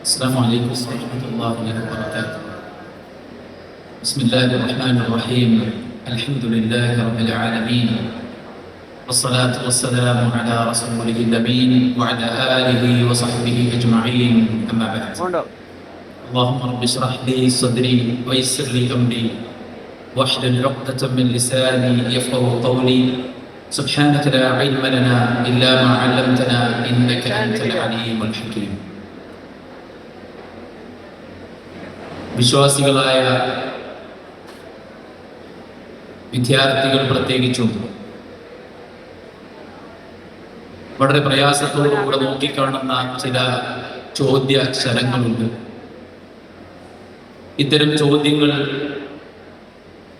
السلام عليكم ورحمة الله وبركاته. بسم الله الرحمن الرحيم. الحمد لله رب العالمين. والصلاة والسلام على رسوله الأمين وعلى آله وصحبه أجمعين. أما بعد. اللهم رب اشرح لي صدري ويسر لي أمري. واحلل عقدة من لساني يفقه قولي. سبحانك لا علم لنا إلا ما علمتنا إنك أنت العليم الحكيم. വിശ്വാസികളായ വിദ്യാർത്ഥികൾ പ്രത്യേകിച്ചും വളരെ പ്രയാസത്തോടുകൂടെ നോക്കിക്കാണുന്ന ചില ചോദ്യ ശരങ്ങളുണ്ട് ഇത്തരം ചോദ്യങ്ങൾ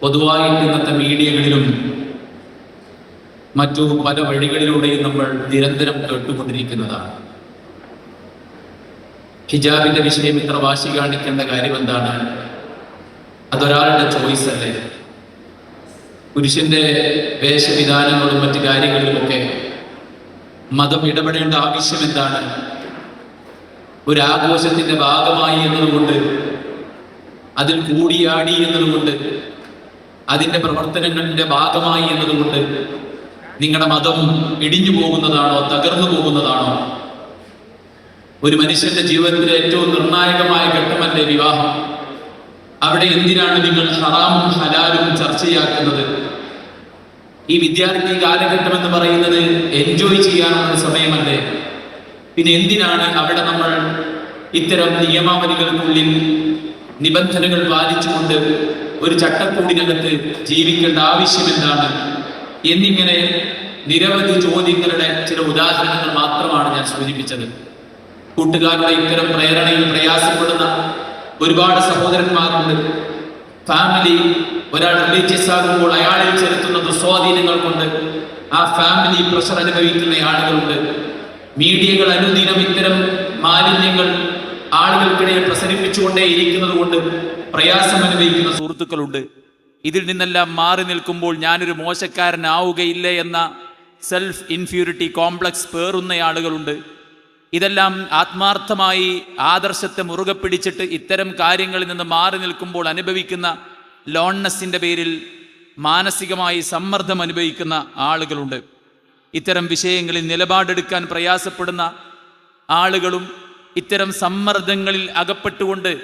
പൊതുവായി ഇന്നത്തെ മീഡിയകളിലും മറ്റു പല വഴികളിലൂടെയും നമ്മൾ നിരന്തരം കേട്ടുകൊണ്ടിരിക്കുന്നതാണ്. ഹിജാബിന്റെ വിഷയം ഇത്ര വാശി കാണിക്കേണ്ട കാര്യം എന്താണ്? അതൊരാളുടെ ചോയ്സ് അല്ലേ? പുരുഷന്റെ വേഷവിധാനങ്ങളും മറ്റു കാര്യങ്ങളിലുമൊക്കെ മതം ഇടപെടേണ്ട ആവശ്യം എന്താണ്? ഒരു ആഘോഷത്തിന്റെ ഭാഗമായി എന്നതുകൊണ്ട് അതിൽ കൂടിയാടി എന്നതുകൊണ്ട് അതിന്റെ പ്രവർത്തനങ്ങളുടെ ഭാഗമായി എന്നതുകൊണ്ട് നിങ്ങളുടെ മതം ഇടിഞ്ഞു പോകുന്നതാണോ തകർന്നു പോകുന്നതാണോ ഒരു മനുഷ്യന്റെ ജീവിതത്തിലെ ഏറ്റവും നിർണായകമായ ഘട്ടമല്ലേ വിവാഹം? അവിടെ എന്തിനാണ് നിങ്ങൾ ഹറാമും ഹലാലും ചർച്ചയാക്കുന്നത്? ഈ വിദ്യാർത്ഥി കാലഘട്ടം എന്ന് പറയുന്നത് എൻജോയ് ചെയ്യാനുള്ള സമയമല്ലേ? പിന്നെ എന്തിനാണ് അവിടെ നമ്മൾ ഇത്തരം നിയമാവലികൾക്കുള്ളിൽ നിബന്ധനകൾ പാലിച്ചുകൊണ്ട് ഒരു ചട്ടക്കൂടിനകത്ത് ജീവിക്കേണ്ട ആവശ്യം എന്താണ്? എന്നിങ്ങനെ നിരവധി ചോദ്യങ്ങളുടെ ചില ഉദാഹരണങ്ങൾ മാത്രമാണ് ഞാൻ സൂചിപ്പിച്ചത്. കൂട്ടുകാരുടെ ഇത്തരം പ്രേരണയിൽ പ്രയാസപ്പെടുന്ന ഒരുപാട് സഹോദരന്മാരുണ്ട്. ഫാമിലി ഒരാൾ റിലീജിയസ് ആകുമ്പോൾ അയാളിൽ ചെലുത്തുന്ന സ്വാധീനങ്ങൾ കൊണ്ട് ആ ഫാമിലി പ്രഷർ അനുഭവിക്കുന്ന ആളുകളുണ്ട്. മീഡിയകൾ അനുദിനം ഇത്തരം മാലിന്യങ്ങൾ ആളുകൾക്കിടയിൽ പ്രസരിപ്പിച്ചുകൊണ്ടേ ഇരിക്കുന്നത് കൊണ്ട് പ്രയാസം അനുഭവിക്കുന്ന സുഹൃത്തുക്കളുണ്ട്. ഇതിൽ നിന്നെല്ലാം മാറി നിൽക്കുമ്പോൾ ഞാനൊരു മോശക്കാരനാവുകയില്ലേ എന്ന സെൽഫ് ഇൻഫ്യൂരിറ്റി കോംപ്ലക്സ് പേറുന്ന ആളുകളുണ്ട്. ഇതെല്ലാം ആത്മാർത്ഥമായി ആദർശത്തെ മുറുകെ പിടിച്ചിട്ട് ഇത്തരം കാര്യങ്ങളിൽ നിന്ന് മാറി നിൽക്കുമ്പോൾ അനുഭവിക്കുന്ന ലോൺനെസ്സിന്റെ പേരിൽ മാനസികമായി സമ്മർദ്ദം അനുഭവിക്കുന്ന ആളുകളുണ്ട്. ഇത്തരം വിഷയങ്ങളിൽ നിലപാടെടുക്കാൻ പ്രയാസപ്പെടുന്ന ആളുകളും ഇത്തരം സമ്മർദ്ദങ്ങളിൽ അകപ്പെട്ടുകൊണ്ട്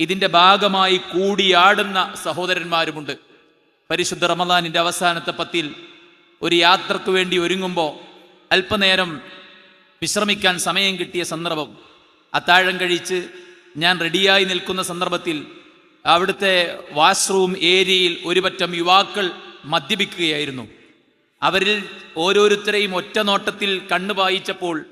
ഇതിന്റെ ഭാഗമായി കൂടിയാടുന്ന സഹോദരന്മാരുമുണ്ട്. പരിശുദ്ധ റമദാനിന്റെ അവസാനത്തെ പത്തിൽ ഒരു യാത്രയ്ക്ക് വേണ്ടി ഒരുങ്ങുമ്പോൾ അല്പനേരം വിശ്രമിക്കാൻ സമയം കിട്ടിയ സന്ദർഭം. അത്താഴം കഴിച്ച് ഞാൻ റെഡിയായി നിൽക്കുന്ന സന്ദർഭത്തിൽ അവിടുത്തെ വാഷ്റൂം ഏരിയയിൽ ഒരുപറ്റം യുവാക്കൾ മദ്യപിക്കുകയായിരുന്നു. അവരിൽ ഓരോരുത്തരെയും ഒറ്റ നോട്ടത്തിൽ കണ്ണു പായിച്ചപ്പോൾ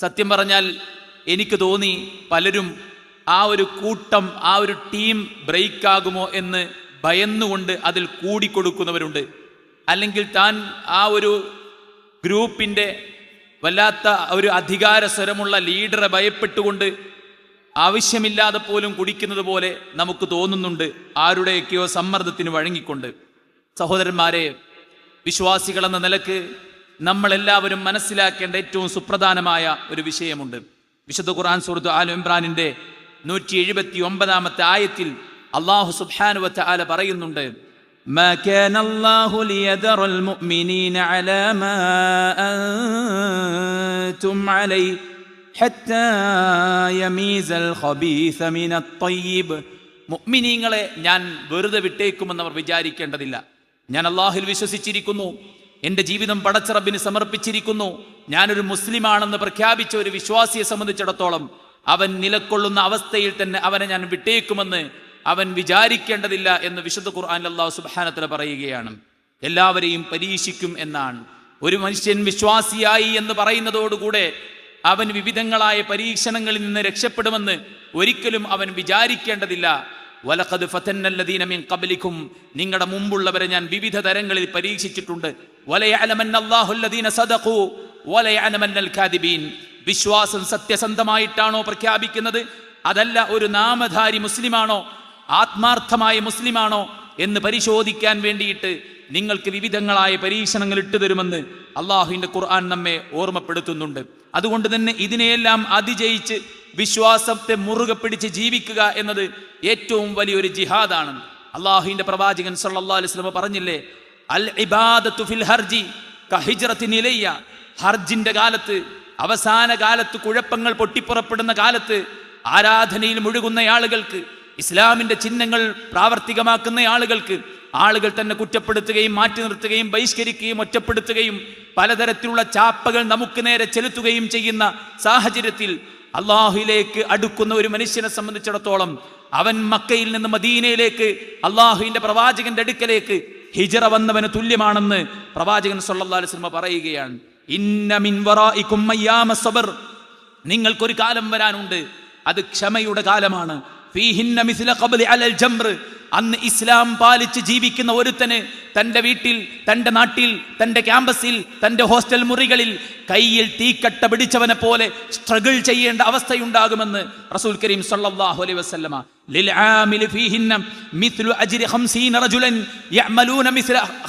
സത്യം പറഞ്ഞാൽ എനിക്ക് തോന്നി പലരും ആ ഒരു കൂട്ടം ആ ഒരു ടീം ബ്രേക്കാകുമോ എന്ന് ഭയന്നുകൊണ്ട് അതിൽ കൂടിക്കൊടുക്കുന്നവരുണ്ട്. അല്ലെങ്കിൽ താൻ ആ ഒരു ഗ്രൂപ്പിന്റെ വല്ലാത്ത ഒരു അധികാര സ്വരമുള്ള ലീഡറെ ഭയപ്പെട്ടുകൊണ്ട് ആവശ്യമില്ലാതെ പോലും കുടിക്കുന്നത് പോലെ നമുക്ക് തോന്നുന്നുണ്ട് ആരുടെയൊക്കെയോ സമ്മർദ്ദത്തിന് വഴങ്ങിക്കൊണ്ട്. സഹോദരന്മാരെ വിശ്വാസികളെന്ന നിലയ്ക്ക് നമ്മളെല്ലാവരും മനസ്സിലാക്കേണ്ട ഏറ്റവും സുപ്രധാനമായ ഒരു വിഷയമുണ്ട്. വിശുദ്ധ ഖുർആൻ സുഹൃത്ത് ആലു ഇമ്രാനിന്റെ നൂറ്റി എഴുപത്തി ഒമ്പതാമത്തെ ആയത്തിൽ അള്ളാഹു സുബാനുവത്ത ആല പറയുന്നുണ്ട് ما كان الله ليذر المؤمنين على ما أنتم عليه حتى يميز الخبيث من الطيب മുഅ്മിനീങ്ങളെ ഞാൻ വെറുതെ വിട്ടേക്കുമെന്ന് അവർ വിചാരിക്കേണ്ടതില്ല ഞാൻ അള്ളാഹിൽ വിശ്വസിച്ചിരിക്കുന്നു എൻ്റെ ജീവിതം പടച്ചറബിന് സമർപ്പിച്ചിരിക്കുന്നു ഞാനൊരു മുസ്ലിമാണെന്ന് പ്രഖ്യാപിച്ച ഒരു വിശ്വാസിയെ സംബന്ധിച്ചിടത്തോളം അവൻ നിലക്കൊള്ളുന്ന അവസ്ഥയിൽ തന്നെ അവനെ ഞാൻ വിട്ടേക്കുമെന്ന് അവൻ വിചാരിക്കേണ്ടതില്ല എന്ന് വിശുദ്ധ ഖുർആൻ അള്ളാഹു സുബാനത്തിൽ പറയുകയാണ്. എല്ലാവരെയും പരീക്ഷിക്കും എന്നാണ്. ഒരു മനുഷ്യൻ വിശ്വാസിയായി എന്ന് പറയുന്നതോടുകൂടെ അവൻ വിവിധങ്ങളായ പരീക്ഷണങ്ങളിൽ നിന്ന് രക്ഷപ്പെടുമെന്ന് ഒരിക്കലും അവൻ വിചാരിക്കേണ്ടതില്ല. വലഖദ് ഫതന്നല്ലദീന മിൻ ഖബ്ലിക്കും നിങ്ങളുടെ മുമ്പുള്ളവരെ ഞാൻ വിവിധ തരങ്ങളിൽ പരീക്ഷിച്ചിട്ടുണ്ട്. വലയഅലമന്നല്ലാഹുല്ലദീന സദഖു. വലയഅലമന്നൽ കാദിബീൻ. വിശ്വാസം സത്യസന്ധമായിട്ടാണോ പ്രഖ്യാപിക്കുന്നത്? അതല്ല ഒരു നാമധാരി മുസ്ലിമാണോ? ആത്മാർത്ഥമായ മുസ്ലിമാണോ എന്ന് പരിശോധിക്കാൻ വേണ്ടിയിട്ട് നിങ്ങൾക്ക് വിവിധങ്ങളായ പരീക്ഷണങ്ങൾ ഇട്ടു തരുമെന്ന് അള്ളാഹുവിന്റെ ഖുർആൻ നമ്മെ ഓർമ്മപ്പെടുത്തുന്നുണ്ട്. അതുകൊണ്ട് തന്നെ ഇതിനെയെല്ലാം അതിജയിച്ച് വിശ്വാസത്തെ മുറുകെ പിടിച്ച് ജീവിക്കുക എന്നത് ഏറ്റവും വലിയൊരു ജിഹാദാണ്. അള്ളാഹുവിന്റെ പ്രവാചകൻ വസല്ലം പറഞ്ഞില്ലേ അൽ ഇബാദത്തു ഫിൽ ഹർജി കഹിജ്റത്തിനിലയ്യ ഹർജിന്റെ കാലത്ത് അവസാന കാലത്ത് കുഴപ്പങ്ങൾ പൊട്ടിപ്പുറപ്പെടുന്ന കാലത്ത് ആരാധനയിൽ മുഴുകുന്ന ആളുകൾക്ക് ഇസ്ലാമിന്റെ ചിഹ്നങ്ങൾ പ്രാവർത്തികമാക്കുന്ന ആളുകൾക്ക് ആളുകൾ തന്നെ കുറ്റപ്പെടുത്തുകയും മാറ്റി നിർത്തുകയും ബഹിഷ്കരിക്കുകയും ഒറ്റപ്പെടുത്തുകയും പലതരത്തിലുള്ള ചാപ്പകൾ നമുക്ക് നേരെ ചെലുത്തുകയും ചെയ്യുന്ന സാഹചര്യത്തിൽ അള്ളാഹുയിലേക്ക് അടുക്കുന്ന ഒരു മനുഷ്യനെ സംബന്ധിച്ചിടത്തോളം അവൻ മക്കയിൽ നിന്ന് മദീനയിലേക്ക് അള്ളാഹുവിന്റെ പ്രവാചകന്റെ അടുക്കലേക്ക് ഹിജറ വന്നവന് തുല്യമാണെന്ന് പ്രവാചകൻ സല്ലല്ലാഹു അലൈഹി വസല്ലം പറയുകയാണ്. നിങ്ങൾക്കൊരു കാലം വരാനുണ്ട്. അത് ക്ഷമയുടെ കാലമാണ്. അന്ന് ഇസ്ലാം പാലിച്ച് ജീവിക്കുന്ന ഒരുത്തന് തന്റെ വീട്ടിൽ തന്റെ നാട്ടിൽ തന്റെ ക്യാമ്പസിൽ തന്റെ ഹോസ്റ്റൽ മുറികളിൽ കയ്യിൽ തീക്കട്ട പിടിച്ചവനെ പോലെ സ്ട്രഗിൾ ചെയ്യേണ്ട അവസ്ഥയുണ്ടാകുമെന്ന് റസൂൽ കരീം സല്ലല്ലാഹു അലൈഹി വസല്ലമ. ലിൽ ആമിലി ഫീഹിന്ന മിസ്ലു അജ്രി 50 റജുലൻ യഅമലൂന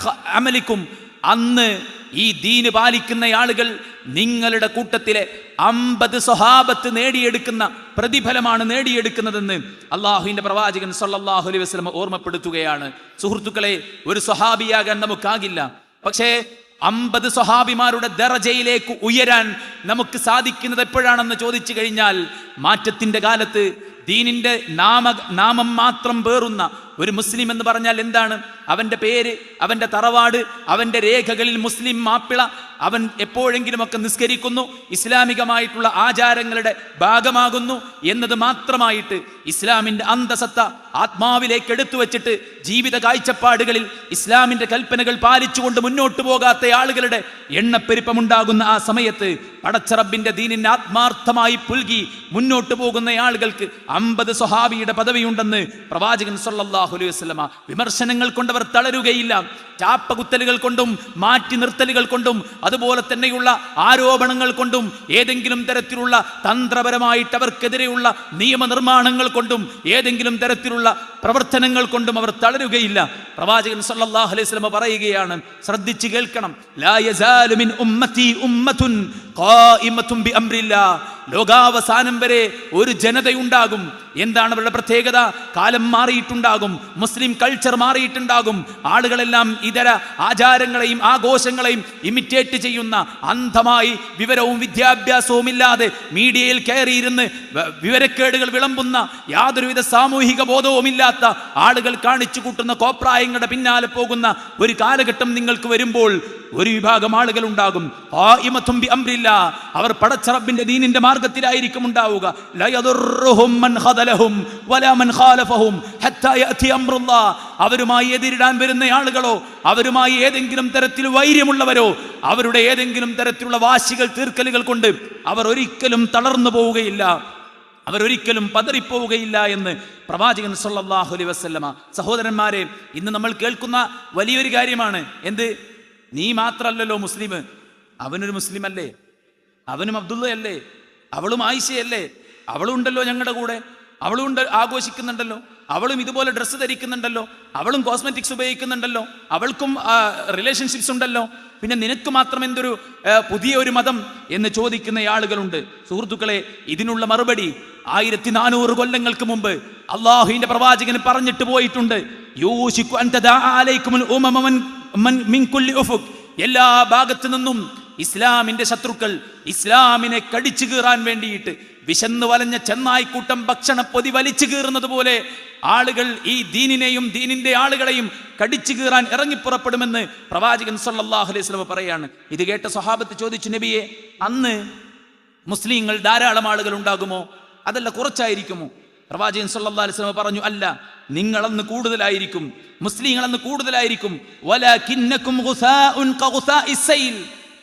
ഖ- അമലിക്കും അന്ന് ഈ ദീന് പാലിക്കുന്ന ആളുകൾ നിങ്ങളുടെ കൂട്ടത്തിലെ അമ്പത് സ്വഹാബത്ത് നേടിയെടുക്കുന്ന പ്രതിഫലമാണ് നേടിയെടുക്കുന്നതെന്ന് അള്ളാഹുവിന്റെ പ്രവാചകൻ സല്ലല്ലാഹു അലൈഹി വസ്ലം ഓർമ്മപ്പെടുത്തുകയാണ്. സുഹൃത്തുക്കളെ ഒരു സ്വഹാബിയാകാൻ നമുക്കാകില്ല. പക്ഷേ അമ്പത് സ്വഹാബിമാരുടെ ദറജയിലേക്ക് ഉയരാൻ നമുക്ക് സാധിക്കുന്നത് എപ്പോഴാണെന്ന് ചോദിച്ചു കഴിഞ്ഞാൽ മാറ്റത്തിന്റെ കാലത്ത് ദീനിന്റെ നാമ നാമം മാത്രം പേറുന്ന ഒരു മുസ്ലിം എന്ന് പറഞ്ഞാൽ എന്താണ്? അവന്റെ പേര് അവന്റെ തറവാട് അവന്റെ രേഖകളിൽ മുസ്ലിം മാപ്പിള അവൻ എപ്പോഴെങ്കിലുമൊക്കെ നിസ്കരിക്കുന്നു ഇസ്ലാമികമായിട്ടുള്ള ആചാരങ്ങളുടെ ഭാഗമാകുന്നു എന്നത് മാത്രമായിട്ട് ഇസ്ലാമിന്റെ അന്തസത്ത ആത്മാവിലേക്ക് എടുത്തു വച്ചിട്ട് ജീവിത കാഴ്ചപ്പാടുകളിൽ ഇസ്ലാമിന്റെ കൽപ്പനകൾ പാലിച്ചുകൊണ്ട് മുന്നോട്ട് പോകാത്ത ആളുകളുടെ എണ്ണപ്പെരുപ്പമുണ്ടാകുന്ന ആ സമയത്ത് പടച്ചറബിന്റെ ദീനിനെ ആത്മാർത്ഥമായി പുൽകി മുന്നോട്ട് പോകുന്ന ആളുകൾക്ക് അമ്പത് സ്വഹാബിയുടെ പദവിയുണ്ടെന്ന് പ്രവാചകൻ സല്ലല്ലാഹു വസ്ലമ വിമർശനങ്ങൾ കൊണ്ടവർ തളരുകയില്ല. ചാപ്പകുത്തലുകൾ കൊണ്ടും മാറ്റി നിർത്തലുകൾ കൊണ്ടും അതുപോലെ തന്നെയുള്ള ആരോപണങ്ങൾ കൊണ്ടും ഏതെങ്കിലും തരത്തിലുള്ള തന്ത്രപരമായിട്ട് അവർക്കെതിരെയുള്ള നിയമനിർമ്മാണങ്ങൾ കൊണ്ടും ഏതെങ്കിലും തരത്തിലുള്ള പ്രവർത്തനങ്ങൾ കൊണ്ടും അവർ തളരുകയില്ല. പ്രവാചകൻ സല്ലല്ലാഹു അലൈഹി വസല്ലം പറയുകയാണ് ശ്രദ്ധിച്ച് കേൾക്കണം. ലാ മിൻ ഉമ്മത്തി ഉമ്മത്തുൻ ബി അംരില്ലാ ലോകാവസാനം വരെ ഒരു ജനതയുണ്ടാകും. എന്താണ് അവരുടെ പ്രത്യേകത? കാലം മാറിയിട്ടുണ്ടാകും മുസ്ലിം കൾച്ചർ മാറിയിട്ടുണ്ടാകും. ആളുകളെല്ലാം ഇതര ആചാരങ്ങളെയും ആഘോഷങ്ങളെയും ഇമിറ്റേറ്റ് ചെയ്യുന്ന അന്ധമായി വിവരവും വിദ്യാഭ്യാസവും ഇല്ലാതെ മീഡിയയിൽ കയറിയിരുന്ന് വിവരക്കേടുകൾ വിളമ്പുന്ന യാതൊരുവിധ സാമൂഹിക ബോധവുമില്ലാത്ത ആളുകൾ കാണിച്ചു കൂട്ടുന്ന കോപ്രായങ്ങളുടെ പിന്നാലെ പോകുന്ന ഒരു കാലഘട്ടം നിങ്ങൾക്ക് വരുമ്പോൾ ഒരു വിഭാഗം ആളുകൾ ഉണ്ടാകും അംരില്ലാ. അവർ പടച്ചറബിന്റെ ദീനിന്റെ മാർഗത്തിലായിരിക്കും ഉണ്ടാവുക. അവരുമായി എതിരിടാൻ വരുന്ന ആളുകളോ അവരുമായി ഏതെങ്കിലും തരത്തിൽ വൈര്യമുള്ളവരോ അവരുടെ ഏതെങ്കിലും തരത്തിലുള്ള വാശികൾ തീർക്കലുകൾ കൊണ്ട് അവർ ഒരിക്കലും തളർന്നു പോവുകയില്ല അവരൊരിക്കലും പതറിപ്പോവുകയില്ല എന്ന് പ്രവാചകൻ സല്ലല്ലാഹു അലൈഹി വസല്ലമ സഹോദരന്മാരെ ഇന്ന് നമ്മൾ കേൾക്കുന്ന വലിയൊരു കാര്യമാണ്. എന്ത്? നീ മാത്രമല്ലല്ലോ മുസ്ലിം. അവനൊരു മുസ്ലിം അല്ലേ അവനും അബ്ദുള്ളയല്ലേ? അവളും ആയിഷയല്ലേ? അവളും ഉണ്ടല്ലോ ഞങ്ങളുടെ കൂടെ. അവളും ഉണ്ട് ആഘോഷിക്കുന്നുണ്ടല്ലോ. അവളും ഇതുപോലെ ഡ്രസ്സ് ധരിക്കുന്നുണ്ടല്ലോ. അവളും കോസ്മെറ്റിക്സ് ഉപയോഗിക്കുന്നുണ്ടല്ലോ. അവൾക്കും റിലേഷൻഷിപ്സ് ഉണ്ടല്ലോ. പിന്നെ നിനക്ക് മാത്രം എന്തൊരു പുതിയ ഒരു മതം എന്ന് ചോദിക്കുന്ന ആളുകളുണ്ട്. സുഹൃത്തുക്കളെ ഇതിനുള്ള മറുപടി ആയിരത്തി നാനൂറ് കൊല്ലങ്ങൾക്ക് മുമ്പ് അള്ളാഹുവിന്റെ പ്രവാചകന് പറഞ്ഞിട്ട് പോയിട്ടുണ്ട്. എല്ലാ ഭാഗത്തു നിന്നും ഇസ്ലാമിന്റെ ശത്രുക്കൾ ഇസ്ലാമിനെ കടിച്ചു കീറാൻ വേണ്ടിയിട്ട് വിശന്നു വലഞ്ഞ ചെന്നായിക്കൂട്ടം ഭക്ഷണ പൊതി വലിച്ചു കീറുന്നത് പോലെ ആളുകൾ ഈ ദീനിനെയും ദീനിന്റെ ആളുകളെയും കടിച്ചു കീറാൻ ഇറങ്ങിപ്പുറപ്പെടുമെന്ന് പ്രവാചകൻ സല്ലല്ലാഹു അലൈഹി വസല്ലം പറയാണ്. ഇത് കേട്ട സ്വഹാബത്ത് ചോദിച്ചു നബിയെ അന്ന് മുസ്ലിങ്ങൾ ധാരാളം ആളുകൾ ഉണ്ടാകുമോ? അതല്ല കുറച്ചായിരിക്കുമോ? പ്രവാചകൻ സല്ലാ അലൈഹി വസല്ലം പറഞ്ഞു അല്ല നിങ്ങളന്ന് കൂടുതലായിരിക്കും. മുസ്ലിങ്ങൾ അന്ന് കൂടുതലായിരിക്കും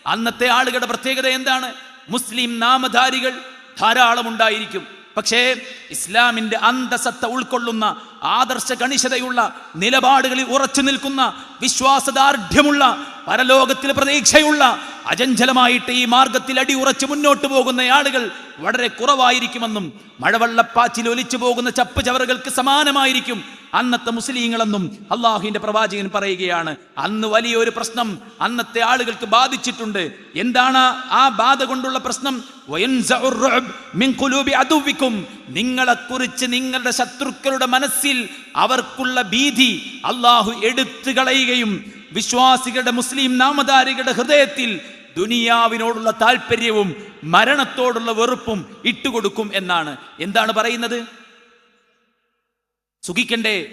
അന്നത്തെ ആളുകളുടെ പ്രത്യേകത എന്താണ്? മുസ്ലിം നാമധാരികൾ ധാരാളം ഉണ്ടായിരിക്കും പക്ഷേ ഇസ്ലാമിന്റെ അന്തസത്ത ഉൾക്കൊള്ളുന്ന ആദർശ കണിശതയുള്ള നിലപാടുകളിൽ ഉറച്ചു നിൽക്കുന്ന വിശ്വാസദാർഢ്യമുള്ള പരലോകത്തിൽ പ്രതീക്ഷയുള്ള അചഞ്ചലമായിട്ട് ഈ മാർഗത്തിൽ അടി ഉറച്ചു മുന്നോട്ട് പോകുന്ന ആളുകൾ വളരെ കുറവായിരിക്കുമെന്നും മഴവെള്ളപ്പാച്ചിൽ ഒലിച്ചു പോകുന്ന ചപ്പ് ചവറുകൾക്ക് സമാനമായിരിക്കും അന്നത്തെ മുസ്ലിങ്ങളെന്നും അള്ളാഹുവിന്റെ പ്രവാചകൻ പറയുകയാണ്. അന്ന് വലിയൊരു പ്രശ്നം അന്നത്തെ ആളുകൾക്ക് ബാധിച്ചിട്ടുണ്ട്. എന്താണ് ആ ബാധ കൊണ്ടുള്ള പ്രശ്നം? നിങ്ങളെക്കുറിച്ച് നിങ്ങളുടെ ശത്രുക്കളുടെ മനസ്സിൽ അവർക്കുള്ള ഭീതി അള്ളാഹു എടുത്തു കളയുകയും വിശ്വാസികളുടെ മുസ്ലിം നാമധാരികളുടെ ഹൃദയത്തിൽ ദുനിയാവിനോടുള്ള താല്പര്യവും മരണത്തോടുള്ള വെറുപ്പും ഇട്ടുകൊടുക്കും എന്നാണ്. എന്താണ് പറയുന്നത്? സുഖിക്കണ്ടേ?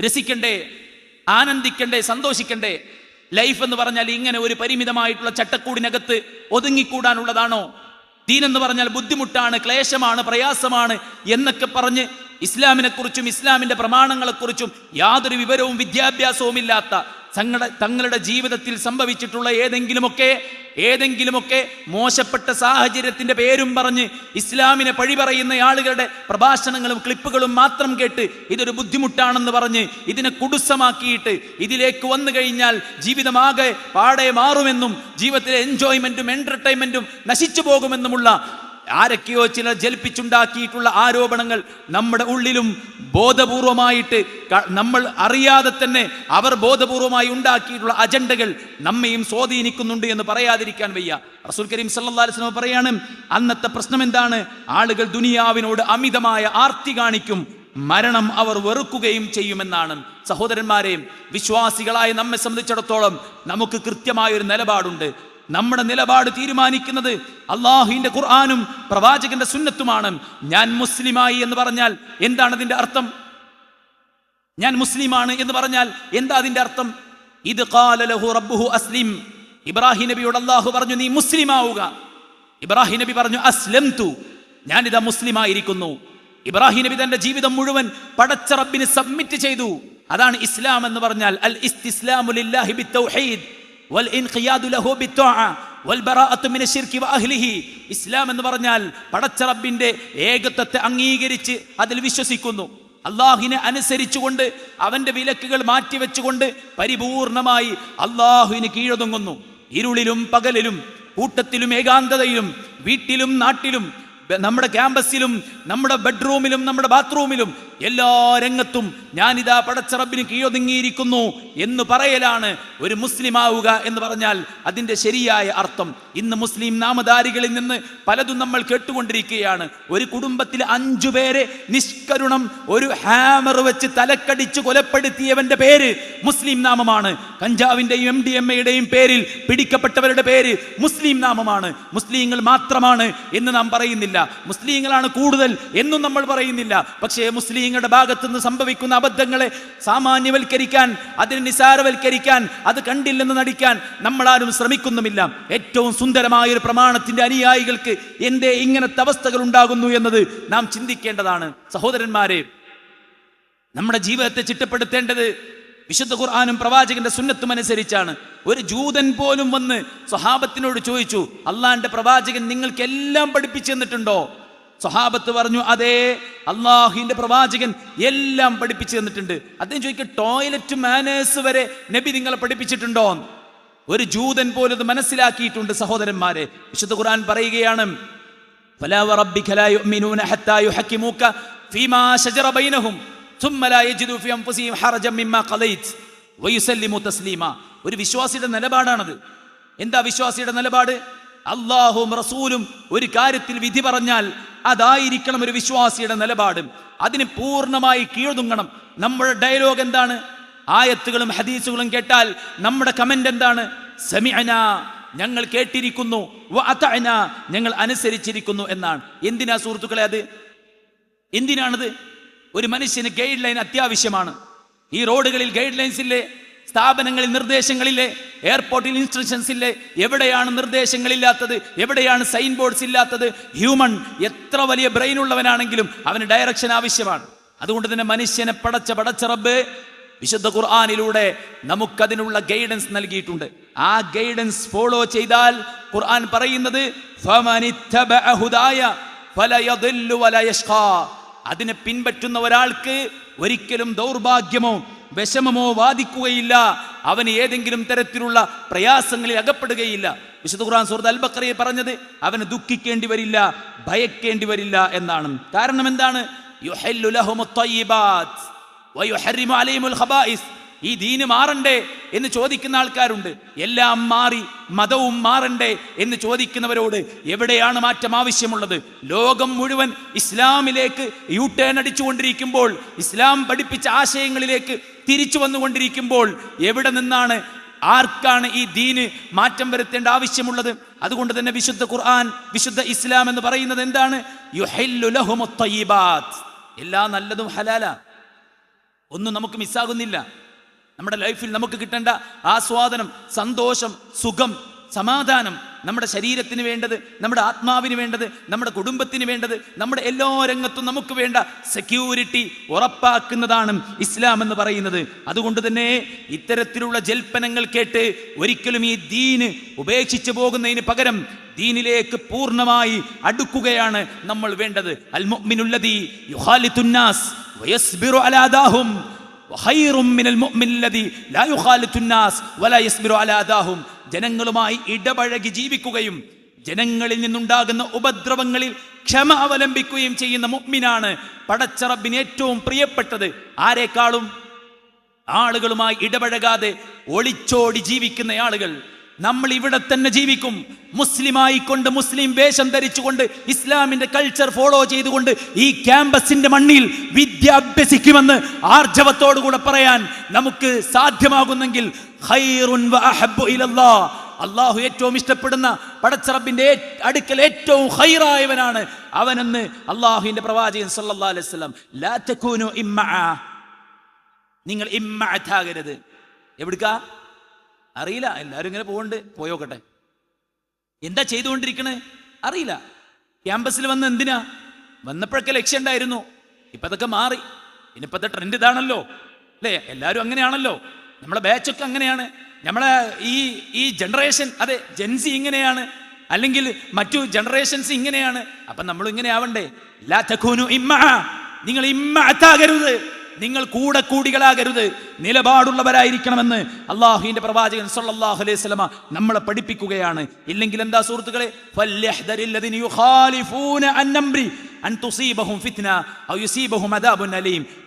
രസിക്കണ്ടേ? ആനന്ദിക്കണ്ടേ? സന്തോഷിക്കണ്ടേ? ലൈഫ് എന്ന് പറഞ്ഞാൽ ഇങ്ങനെ ഒരു പരിമിതമായിട്ടുള്ള ചട്ടക്കൂടിനകത്ത് ഒതുങ്ങിക്കൂടാനുള്ളതാണോ? ദീൻ എന്ന് പറഞ്ഞാൽ ബുദ്ധിമുട്ടാണ് ക്ലേശമാണ് പ്രയാസമാണ് എന്നൊക്കെ പറഞ്ഞ് ഇസ്ലാമിനെ ഇസ്ലാമിന്റെ പ്രമാണങ്ങളെക്കുറിച്ചും യാതൊരു വിവരവും വിദ്യാഭ്യാസവും ഇല്ലാത്ത തങ്ങളുടെ തങ്ങളുടെ ജീവിതത്തിൽ സംഭവിച്ചിട്ടുള്ള ഏതെങ്കിലുമൊക്കെ ഏതെങ്കിലുമൊക്കെ മോശപ്പെട്ട സാഹചര്യത്തിന്റെ പേരും പറഞ്ഞ് ഇസ്ലാമിനെ പഴി പറയുന്ന ആളുകളുടെ പ്രഭാഷണങ്ങളും ക്ലിപ്പുകളും മാത്രം കേട്ട് ഇതൊരു ബുദ്ധിമുട്ടാണെന്ന് പറഞ്ഞ് ഇതിനെ കുടുസമാക്കിയിട്ട് ഇതിലേക്ക് വന്നു കഴിഞ്ഞാൽ ജീവിതമാകെ പാടെ മാറുമെന്നും ജീവിതത്തിലെ എൻജോയ്മെന്റും എന്റർടൈൻമെന്റും നശിച്ചു പോകുമെന്നുമുള്ള ആരൊക്കെയോ ചിലർ ജൽപ്പിച്ചുണ്ടാക്കിയിട്ടുള്ള ആരോപണങ്ങൾ നമ്മുടെ ഉള്ളിലും ബോധപൂർവമായിട്ട് നമ്മൾ അറിയാതെ തന്നെ അവർ ബോധപൂർവമായി ഉണ്ടാക്കിയിട്ടുള്ള അജണ്ടകൾ നമ്മയും സ്വാധീനിക്കുന്നുണ്ട് എന്ന് പറയാതിരിക്കാൻ വയ്യ. റസൂൽ കരീം വസല്ലം പറയാണ് അന്നത്തെ പ്രശ്നം എന്താണ്? ആളുകൾ ദുനിയാവിനോട് അമിതമായ ആർത്തി കാണിക്കും മരണം അവർ വെറുക്കുകയും ചെയ്യുമെന്നാണ്. സഹോദരന്മാരെയും വിശ്വാസികളായ നമ്മെ സംബന്ധിച്ചിടത്തോളം നമുക്ക് കൃത്യമായ ഒരു നിലപാടുണ്ട്. നമ്മുടെ നിലപാട് തീരുമാനിക്കുന്നത് അള്ളാഹുവിന്റെ ഖുർആാനും പ്രവാചകന്റെ സുന്നത്തുമാണ്. ഞാൻ മുസ്ലിമായി എന്ന് പറഞ്ഞാൽ എന്താണ് അതിന്റെ അർത്ഥം? ഞാൻ മുസ്ലിമാണ് എന്ന് പറഞ്ഞാൽ എന്താ അതിന്റെ അർത്ഥം? ഇത് റബ്ബുഹു അസ്ലിം. ഇബ്രാഹിം നബിയോട് അള്ളാഹു പറഞ്ഞു നീ മുസ്ലിം ആവുക ഇബ്രാഹിം നബി പറഞ്ഞു അസ്ലം തു ഞാനിതാ മുസ്ലിമായിരിക്കുന്നു. ഇബ്രാഹിം നബി തന്റെ ജീവിതം മുഴുവൻ പടച്ച റബ്ബിന് സബ്മിറ്റ് ചെയ്തു. അതാണ് ഇസ്ലാം എന്ന് പറഞ്ഞാൽ അൽ ഇസ്തിസ്ലാമു ലില്ലാഹി ബിത്തൗഹീദ് ഇസ്ലാം എന്ന് പറഞ്ഞാൽ പടച്ച റബ്ബിന്റെ ഏകത്വത്തെ അംഗീകരിച്ച് അതിൽ വിശ്വസിക്കുന്നു. അള്ളാഹുവിനെ അനുസരിച്ചുകൊണ്ട് അവന്റെ വിലക്കുകൾ മാറ്റിവെച്ചുകൊണ്ട് പരിപൂർണമായി അള്ളാഹുവിന് കീഴൊതുങ്ങുന്നു ഇരുളിലും പകലിലും കൂട്ടത്തിലും ഏകാന്തതയിലും വീട്ടിലും നാട്ടിലും നമ്മുടെ ക്യാമ്പസിലും നമ്മുടെ ബെഡ്റൂമിലും നമ്മുടെ ബാത്റൂമിലും എല്ലാ രംഗത്തും ഞാനിതാ പടച്ചറബിന് കീഴൊതുങ്ങിയിരിക്കുന്നു എന്ന് പറയലാണ് ഒരു മുസ്ലിം ആവുക എന്ന് പറഞ്ഞാൽ അതിന്റെ ശരിയായ അർത്ഥം. ഇന്ന് മുസ്ലിം നാമധാരികളിൽ നിന്ന് പലതും നമ്മൾ കേട്ടുകൊണ്ടിരിക്കുകയാണ്. ഒരു കുടുംബത്തിലെ അഞ്ചു പേരെ നിഷ്കരുണം ഒരു ഹാമർ വെച്ച് തലക്കടിച്ച് കൊലപ്പെടുത്തിയവന്റെ പേര് മുസ്ലിം നാമമാണ്. കഞ്ചാവിന്റെയും എം ഡി എം എയുടെയും പേരിൽ പിടിക്കപ്പെട്ടവരുടെ പേര് മുസ്ലിം നാമമാണ്. മുസ്ലിങ്ങൾ മാത്രമാണ് എന്ന് നാം പറയുന്നില്ല. മുസ്ലിങ്ങളാണ് കൂടുതൽ എന്നും നമ്മൾ പറയുന്നില്ല. പക്ഷേ മുസ്ലിങ്ങളുടെ ഭാഗത്തു നിന്ന് സംഭവിക്കുന്ന അബദ്ധങ്ങളെ സാമാന്യവൽക്കരിക്കാൻ അതിനെ നിസാരവൽക്കരിക്കാൻ അത് കണ്ടില്ലെന്ന് നടിക്കാൻ നമ്മളാരും ശ്രമിക്കുന്നുമില്ല. ഏറ്റവും സുന്ദരമായ ഒരു പ്രമാണത്തിന്റെ അനുയായികൾക്ക് എന്തേ ഇങ്ങനത്തെ അവസ്ഥകൾ ഉണ്ടാകുന്നു എന്നത് നാം ചിന്തിക്കേണ്ടതാണ്. സഹോദരന്മാരെ നമ്മുടെ ജീവിതത്തെ ചിട്ടപ്പെടുത്തേണ്ടത് വിശുദ്ധ ഖുർആാനും പ്രവാചകന്റെ സുന്നത്തും അനുസരിച്ചാണ്. ഒരു ജൂതൻ പോലും വന്ന് സ്വഹാബത്തിനോട് ചോദിച്ചു അള്ളാന്റെ പ്രവാചകൻ നിങ്ങൾക്ക് എല്ലാം പഠിപ്പിച്ചു തന്നിട്ടുണ്ടോ? സ്വഹാബത്ത് പറഞ്ഞു അതെ അള്ളാഹുവിന്റെ പ്രവാചകൻ എല്ലാം പഠിപ്പിച്ചു തന്നിട്ടുണ്ട്. അദ്ദേഹം ചോദിക്കുക ടോയ്ലറ്റ് മാനേഴ്സ് വരെ നബി നിങ്ങളെ പഠിപ്പിച്ചിട്ടുണ്ടോ? ഒരു ജൂതൻ പോലും അത് മനസ്സിലാക്കിയിട്ടുണ്ട് സഹോദരന്മാരെ. വിശുദ്ധ ഖുർആൻ പറയുകയാണ് ഫലാ വറബ്ബിക ലാ യുഅ്മിനൂന ഹത്താ യുഹക്കിമൂക ഫീമാ ശജറ ബൈനഹും ഒരു വിശ്വാസിയുടെ നിലപാടാണത്. എന്താ വിശ്വാസിയുടെ നിലപാട്? അള്ളാഹും റസൂലും ഒരു കാര്യത്തിൽ വിധി പറഞ്ഞാൽ അതായിരിക്കണം ഒരു വിശ്വാസിയുടെ നിലപാട്. അതിന് പൂർണമായി കീഴ്തുങ്ങണം. നമ്മുടെ ഡയലോഗ് എന്താണ്? ആയത്തുകളും ഹദീസുകളും കേട്ടാൽ നമ്മുടെ കമന്റ് എന്താണ്? ഞങ്ങൾ കേട്ടിരിക്കുന്നു. ഞങ്ങൾ അനുസരിച്ചിരിക്കുന്നു എന്നാണ്. എന്തിനാ സുഹൃത്തുക്കളെ അത്? എന്തിനാണത്? ഒരു മനുഷ്യന് ഗൈഡ് ലൈൻ അത്യാവശ്യമാണ്. ഈ റോഡുകളിൽ ഗൈഡ് ലൈൻസ് ഇല്ലേ സ്ഥാപനങ്ങളിൽ നിർദ്ദേശങ്ങളില്ലേ എയർപോർട്ടിൽ ഇൻസ്ട്രക്ഷൻസ് ഇല്ലേ എവിടെയാണ് നിർദ്ദേശങ്ങളില്ലാത്തത് എവിടെയാണ് സൈൻ ബോർഡ്സ് ഇല്ലാത്തത് ഹ്യൂമൺ എത്ര വലിയ ബ്രെയിൻ ഉള്ളവനാണെങ്കിലും അവന് ഡയറക്ഷൻ ആവശ്യമാണ്. അതുകൊണ്ട് തന്നെ മനുഷ്യനെ പടച്ച പടച്ച റബ്ബ് വിശുദ്ധ ഖുർആാനിലൂടെ നമുക്കതിനുള്ള ഗൈഡൻസ് നൽകിയിട്ടുണ്ട്. ആ ഗൈഡൻസ് ഫോളോ ചെയ്താൽ ഖുർആൻ പറയുന്നത് അതിനെ പിൻപറ്റുന്ന ഒരാൾക്ക് ഒരിക്കലും ദൗർഭാഗ്യമോ വിഷമമോ വാദിക്കുകയില്ല. അവന് ഏതെങ്കിലും തരത്തിലുള്ള പ്രയാസങ്ങളിൽ അകപ്പെടുകയില്ല. വിശുദ്ധ ഖുർആൻ സുഹൃത്ത് അൽബക്കറിയെ പറഞ്ഞത് അവന് ദുഃഖിക്കേണ്ടി വരില്ല ഭയക്കേണ്ടി വരില്ല എന്നാണ്. കാരണം എന്താണ്? യുഹല്ലു ഖബായിസ്. ഈ ദീന് മാറണ്ടേ എന്ന് ചോദിക്കുന്ന ആൾക്കാരുണ്ട്. എല്ലാം മാറി മതവും മാറണ്ടേ എന്ന് ചോദിക്കുന്നവരോട് എവിടെയാണ് മാറ്റം ആവശ്യമുള്ളത്? ലോകം മുഴുവൻ ഇസ്ലാമിലേക്ക് യു ടേൺ അടിച്ചുകൊണ്ടിരിക്കുമ്പോൾ ഇസ്ലാം പഠിപ്പിച്ച ആശയങ്ങളിലേക്ക് തിരിച്ചു വന്നുകൊണ്ടിരിക്കുമ്പോൾ എവിടെ നിന്നാണ് ആർക്കാണ് ഈ ദീന് മാറ്റം വരുത്തേണ്ട ആവശ്യമുള്ളത്? അതുകൊണ്ട് തന്നെ വിശുദ്ധ ഖുർആൻ വിശുദ്ധ ഇസ്ലാം എന്ന് പറയുന്നത് എന്താണ്? എല്ലാ നല്ലതും ഹലാല. ഒന്നും നമുക്ക് മിസ്സാകുന്നില്ല. നമ്മുടെ ലൈഫിൽ നമുക്ക് കിട്ടേണ്ട ആസ്വാദനം സന്തോഷം സുഖം സമാധാനം നമ്മുടെ ശരീരത്തിന് വേണ്ടത് നമ്മുടെ ആത്മാവിന് വേണ്ടത് നമ്മുടെ കുടുംബത്തിന് വേണ്ടത് നമ്മുടെ എല്ലാ രംഗത്തും നമുക്ക് വേണ്ട സെക്യൂരിറ്റി ഉറപ്പാക്കുന്നതാണ് ഇസ്ലാം എന്ന് പറയുന്നത്. അതുകൊണ്ട് തന്നെ ഇത്തരത്തിലുള്ള ജൽപ്പനങ്ങൾ കേട്ട് ഒരിക്കലും ഈ ദീന് ഉപേക്ഷിച്ചു പോകുന്നതിന് പകരം ദീനിലേക്ക് പൂർണമായി അടുക്കുകയാണ് നമ്മൾ വേണ്ടത്. അൽ യുഹാലിത്തുന്നാസ് വയസ്ബിറു അലാ ജനങ്ങളുമായി ഇടപഴകി ജീവിക്കുകയും ജനങ്ങളിൽ നിന്നുണ്ടാകുന്ന ഉപദ്രവങ്ങളിൽ ക്ഷമ അവലംബിക്കുകയും ചെയ്യുന്ന മുഗ്മിനാണ് പടച്ചറബിന് ഏറ്റവും പ്രിയപ്പെട്ടത്. ആരെക്കാളും? ആളുകളുമായി ഇടപഴകാതെ ഒളിച്ചോടി ജീവിക്കുന്ന ആളുകൾ. നമ്മൾ ഇവിടെ തന്നെ ജീവിക്കും. മുസ്ലിമായി കൊണ്ട് മുസ്ലിം വേഷം ധരിച്ചുകൊണ്ട് ഇസ്ലാമിന്റെ കൾച്ചർ ഫോളോ ചെയ്തുകൊണ്ട് ഈ ക്യാമ്പസിന്റെ മണ്ണിൽ വിദ്യ അഭ്യസിക്കുമെന്ന് ആർജവത്തോടുകൂടെ പറയാൻ നമുക്ക് സാധ്യമാകുന്നെങ്കിൽ. അള്ളാഹു ഏറ്റവും ഇഷ്ടപ്പെടുന്ന പടച്ചറബിന്റെ അടുക്കൽ ഏറ്റവും ഹൈറായവനാണ് അവനെന്ന് അള്ളാഹുവിന്റെ പ്രവാചകൻ നിങ്ങൾ ഇമ്മഅത്താകരുത് എവിടുക്കാ? അറിയില്ല. എല്ലാവരും ഇങ്ങനെ പോകുന്നുണ്ട് പോയോക്കട്ടെ. എന്താ ചെയ്തുകൊണ്ടിരിക്കണേ? അറിയില്ല. ക്യാമ്പസിൽ വന്ന് എന്തിനാ? വന്നപ്പോഴൊക്കെ ലക്ഷ്യം ഉണ്ടായിരുന്നു. ഇപ്പൊ അതൊക്കെ മാറി. പിന്നെ ട്രെൻഡ് ഇതാണല്ലോ. അല്ലേ? എല്ലാവരും അങ്ങനെയാണല്ലോ. നമ്മളെ ബാച്ചൊക്കെ അങ്ങനെയാണ്. നമ്മളെ ഈ ഈ ജനറേഷൻ അതെ ജെൻസി ഇങ്ങനെയാണ്. അല്ലെങ്കിൽ മറ്റു ജനറേഷൻസ് ഇങ്ങനെയാണ്. അപ്പൊ നമ്മൾ ഇങ്ങനെ ആവണ്ടേ? ലാ ഇമ്മ. നിങ്ങൾ ഇമ്മഅത്താകരുത് നിങ്ങൾ കൂടെ കൂടികളാകരുത്. നിലപാടുള്ളവരായിരിക്കണമെന്ന് അള്ളാഹുവിന്റെ പ്രവാചകൻ സല്ലല്ലാഹു അലൈഹി സ്വലമ നമ്മളെ പഠിപ്പിക്കുകയാണ്. ഇല്ലെങ്കിൽ എന്താ സുഹൃത്തുക്കളെ?